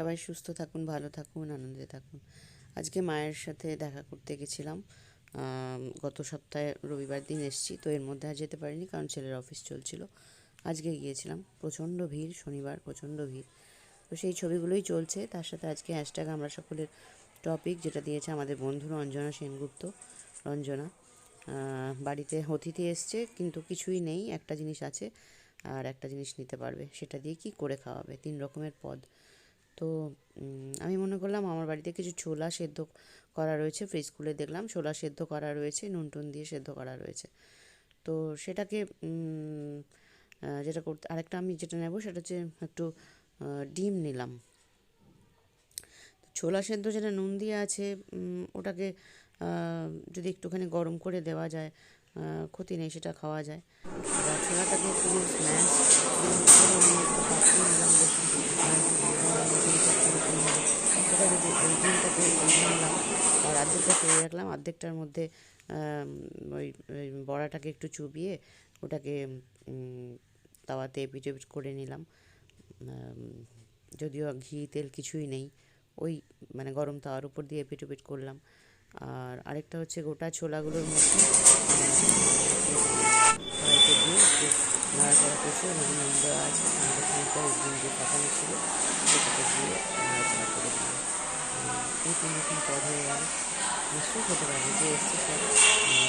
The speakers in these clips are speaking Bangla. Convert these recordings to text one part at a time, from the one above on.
সবাই সুস্থ থাকুন, ভালো থাকুন, আনন্দে থাকুন। আজকে মায়ের সাথে দেখা করতে গেছিলাম। গত সপ্তাহে রবিবার দিন এসেছি, তো এর মধ্যে আর যেতে পারিনি কারণ ছেলের অফিস চলছিল। আজকে গিয়েছিলাম, প্রচণ্ড ভিড়, শনিবার প্রচণ্ড ভিড়। তো সেই ছবিগুলোই চলছে, তার সাথে আজকে হ্যাশট্যাগ আমরা সকলের টপিক যেটা দিয়েছে আমাদের বন্ধু রঞ্জনা সেনগুপ্ত, রঞ্জনা। বাড়িতে অতিথি এসছে, কিন্তু কিছুই নেই, একটা জিনিস আছে আর একটা জিনিস নিতে পারবে, সেটা দিয়ে কি করে খাওয়াবে? তিন রকমের পদ। তো আমি মনে করলাম আমার বাড়িতে কিছু ছোলা সেদ্ধ করা রয়েছে ফ্রিজ খুলে দেখলাম, ছোলা সেদ্ধ করা রয়েছে, নুন টুন দিয়ে সেদ্ধ করা রয়েছে। তো সেটাকে যেটা করতে, আরেকটা আমি যেটা নেব সেটা হচ্ছে একটু ডিম নিলাম। ছোলা সেদ্ধ যেটা নুন দিয়ে আছে ওটাকে যদি একটুখানি গরম করে দেওয়া যায় ক্ষতি নেই, সেটা খাওয়া যায়। ছোলাটাকে পুরো ওই ডিমটাকে নিলাম আর অর্ধেকটা ফেলে রাখলাম অর্ধেকটার মধ্যে ওই ওই বড়াটাকে একটু চুবিয়ে ওটাকে তাওয়াতে এপিট এপিট করে নিলাম। যদিও ঘি, তেল কিছুই নেই। ওই মানে গরম তাওয়ার উপর দিয়ে এপিট ওপিট করলাম। আর আরেকটা হচ্ছে গোটা ছোলাগুলোর মধ্যে কড়াইতে দিয়ে একটু আছে ছিল। সেটাকে উম, এই তিন রকম পদ হয়ে গেল নিশ্চয়ই খেতে পারবে যে এসছে সে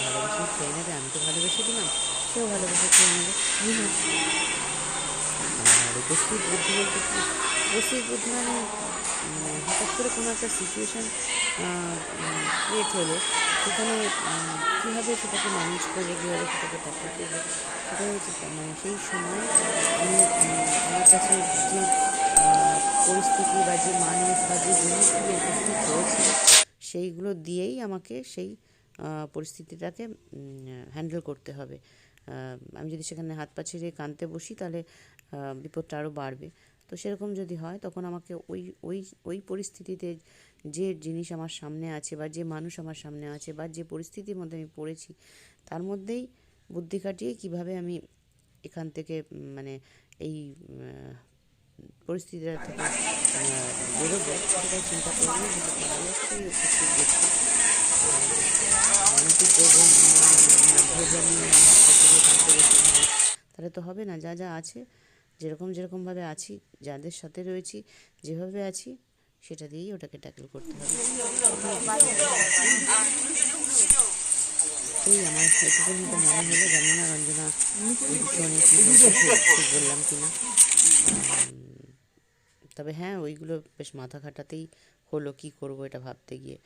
ভালোবেসে খেয়ে নেবে আমি তো ভালোবেসে দিলাম সেও ভালোবেসে খেয়ে নেবে। আর উপস্থিত বুদ্ধি বলতে কি? উপস্থিত বুদ্ধি মানে হঠাৎ করে কোনো একটা সিচুয়েশান ক্রিয়েট হলো সেখানে কীভাবে সেটাকে ম্যানেজ করব কীভাবে সেটাকে ট্যাকল করব সেটাই হচ্ছে মানে সেই সময় আমি আমার কাছে যে পরিস্থিতি বা যে মানুষ বা যে জিনিসগুলো উপস্থিত হয়েছে, সেইগুলো দিয়েই আমাকে সেই পরিস্থিতিটাকে হ্যান্ডেল করতে হবে। আমি যদি সেখানে হাত পা ছেড়ে কাঁদতে বসি, তাহলে বিপদটা আরও বাড়বে। তো সেরকম যদি হয়, তখন আমাকে ওই ওই ওই পরিস্থিতিতে যে জিনিস আমার সামনে আছে বা যে মানুষ আমার সামনে আছে বা যে পরিস্থিতির মধ্যে আমি পড়েছি, তার মধ্যেই বুদ্ধি খাটিয়ে কীভাবে আমি এখান থেকে মানে এই পরিস্থিতিটা থেকে বেরোবো চিন্তা তাহলে তো হবে না যা যা আছে যেরকম যেরকমভাবে আছি যাদের সাথে রয়েছি যেভাবে আছি সেটা দিয়েই ওটাকে ট্যাকেল করতে হবে। এই আমার এটুকুনি তো মনে হলো জানি না রঞ্জনা বললাম কি না উম, তবে হ্যাঁ ওইগুলো বেশ মাথা খাটাতেই হলো কি করব এটা ভাবতে গিয়ে।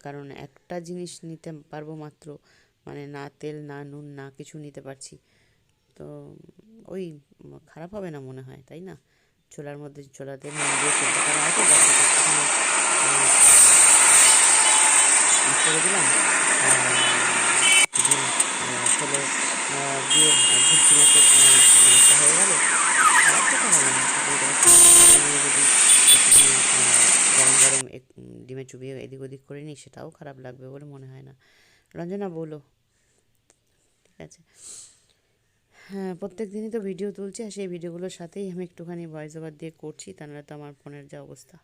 কারণ একটা জিনিস নিতে পারব মাত্র মানে না তেল, না নুন, না কিছু নিতে পারছি। তো ওই খারাপ হবে না মনে হয়, তাই না? ছোলার মধ্যে ছোলাতে নুন দিয়ে করা দিলাম। ছোলে হয়ে গেল। গরম গরম ডিমে চুবিয়ে এদিক ওদিক করে নিই সেটাও খারাপ লাগবে বলে মনে হয় না রঞ্জনা বলো ঠিক আছে হ্যাঁ প্রত্যেক দিনই তো ভিডিও তুলছি আর সেই ভিডিওগুলোর সাথেই আমি একটুখানি ভয়েস ওভার দিয়ে করছি, তাহলে তো আমার ফোনের যা অবস্থা।